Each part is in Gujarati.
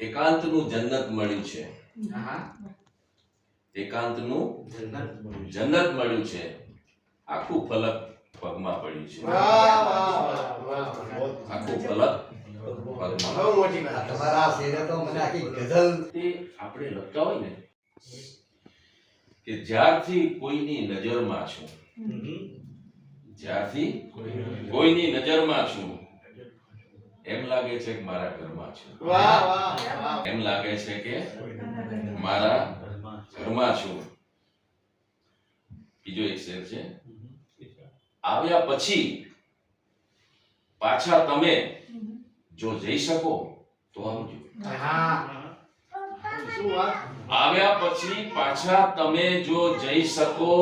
એકાંતનું જન્નત મળ્યું છે. એકાંતનું જન્નત જન્નત મળ્યું છે. આખું ફલક પગમાં પડ્યું છે. વાહ વાહ વાહ આખું ફલક પગમાં. બહુ મોટી આ વાત. તમારા શેરે તો મને આખી ગઝલ તે આપણે લખતા હોય ને કે જ્યારથી કોઈની નજરમાં છું. જ્યારથી કોઈની નજરમાં છું. એમ લાગે છે કે મારા ઘરમાં છું. વાહ વાહ વાહ. એમ લાગે છે કે મારા ઘરમાં છું. બીજો એક શેર છે. આવ્યા પછી પાછા તમે જો જઈ શકો તો આવજો. આવ્યા પછી પાછા તમે જો જઈ શકો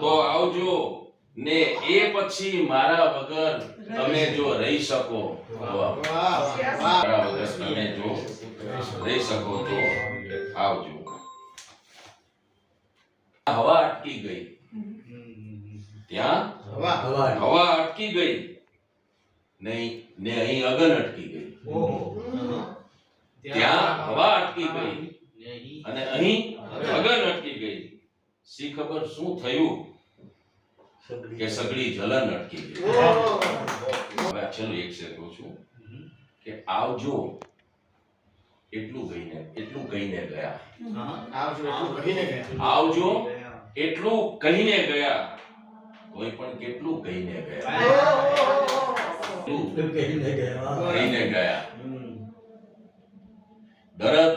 તો આવજો. ને એ પછી મારા વગર તમે જો રહી શકો તો આવજો. વાહ વાહ. મારા વગર તમે જો રહી શકો તો આવજો. હવા અટકી ગઈ. ત્યાં? હવા. હવા અટકી. ગઈ. નહીં ને અહીં અગન અટકી ગઈ. ત્યાં હવા અટકી ગઈ. અને અહીં અગન. અટકી ગઈ. સી ખબર શું થયું? કે સગડી જલન અટકી ગઈ ઓહ. હવે આ છેલ્લું એક શેર કહું છું કે આવજો એટલું કહીને એટલું કહીને ગયા આવજો એટલું કહીને ગયા આવજો એટલું કહીને ગયા કોઈ પણ કેટલું કહીને ગયા એટલું તું કહીને ગયા કહીને ગયા દરદ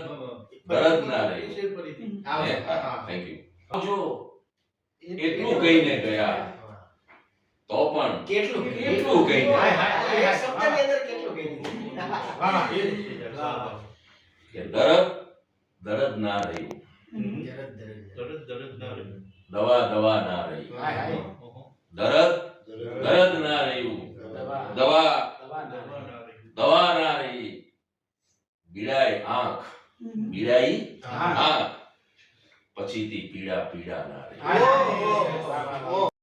દરદ ના રહી આવજો થેન્ક યુ આવજો એટલું કહીને ગયા તો પણ કેટલું કેટલું કહી હાય હાય એક શબ્દની અંદર કેટલું કહીને હા એ કે દરદ દરદ ના રહ્યું દવા દવા ના રહી. હાય હાય દરદ દરદ. ના રહ્યું. દવા. દવા. ના રહી. પીડાય આંખ. પીડાઈ આંખ આંખ. પછીથી પીડા પીડા ના રહી.